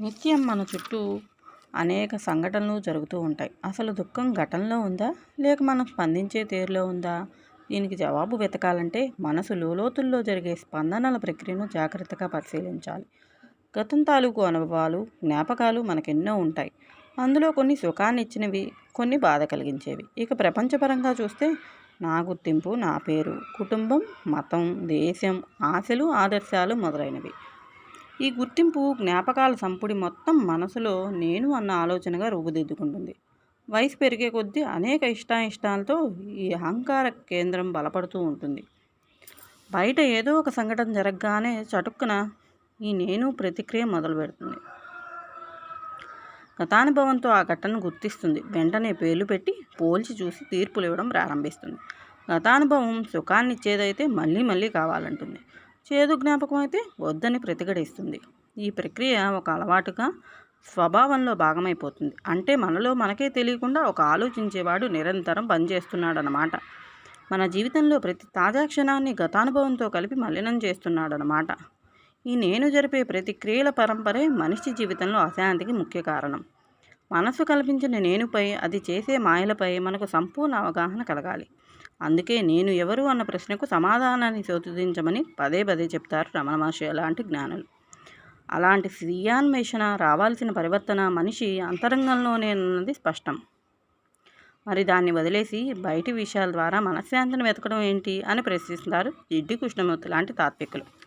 నిత్యం మన చుట్టూ అనేక సంఘటనలు జరుగుతూ ఉంటాయి. అసలు దుఃఖం ఘటనలో ఉందా? లేక మనం స్పందించే తీరులో ఉందా? దీనికి జవాబు వెతకాలంటే మనసు లోతుల్లో జరిగే స్పందనల ప్రక్రియను జాగ్రత్తగా పరిశీలించాలి. గతం తాలూకు అనుభవాలు జ్ఞాపకాలు మనకెన్నో ఉంటాయి. అందులో కొన్ని సుఖాన్ని ఇచ్చినవి కొన్ని బాధ కలిగించేవి. ఇక ప్రపంచపరంగా చూస్తే నా గుర్తింపు నా పేరు కుటుంబం మతం దేశం ఆశలు ఆదర్శాలు మొదలైనవి. ఈ గుర్తింపు జ్ఞాపకాల సంపుడి మొత్తం మనసులో నేను అన్న ఆలోచనగా రూపుదిద్దుకుంటుంది. వయసు పెరిగే కొద్దీ అనేక ఇష్టాయిష్టాలతో ఈ అహంకార కేంద్రం బలపడుతూ ఉంటుంది. బయట ఏదో ఒక సంఘటన జరగగానే చటుక్కున ఈ నేను ప్రతిక్రియ మొదలు పెడుతుంది గతానుభవంతో ఆ ఘటనను గుర్తిస్తుంది. వెంటనే పేర్లు పెట్టి పోల్చి చూసి తీర్పులు ఇవ్వడం ప్రారంభిస్తుంది. గతానుభవం సుఖాన్ని ఇచ్చేదైతే మళ్ళీ మళ్ళీ కావాలంటుంది. చేదు జ్ఞాపకం అయితే వద్దని ప్రతిఘటిస్తుంది. ఈ ప్రక్రియ ఒక అలవాటుగా స్వభావంలో భాగమైపోతుంది. అంటే మనలో మనకే తెలియకుండా ఒక ఆలోచించేవాడు నిరంతరం పనిచేస్తున్నాడనమాట మన జీవితంలో ప్రతి తాజా క్షణాన్ని గతానుభవంతో కలిపి మలినం చేస్తున్నాడనమాట ఈ నేను జరిపే ప్రతి క్రియల పరంపరే మనిషి జీవితంలో అశాంతికి ముఖ్య కారణం. మనసు కల్పించిన నేనుపై అది చేసే మాయలపై మనకు సంపూర్ణ అవగాహన కలగాలి. అందుకే నేను ఎవరు అన్న ప్రశ్నకు సమాధానాన్ని శోధించమని పదే పదే చెప్తారు రమణ మహర్షి లాంటి జ్ఞానులు. అలాంటి స్వీయాన్వేషణ రావాల్సిన పరివర్తన మనిషి అంతరంగంలోనే ఉన్నది స్పష్టం. మరి దాన్ని వదిలేసి బయటి విషయాల ద్వారా మనశ్శాంతిని వెతకడం ఏంటి అని ప్రశ్నిస్తారు జిడ్డి కృష్ణమూర్తి లాంటి తాత్వికులు.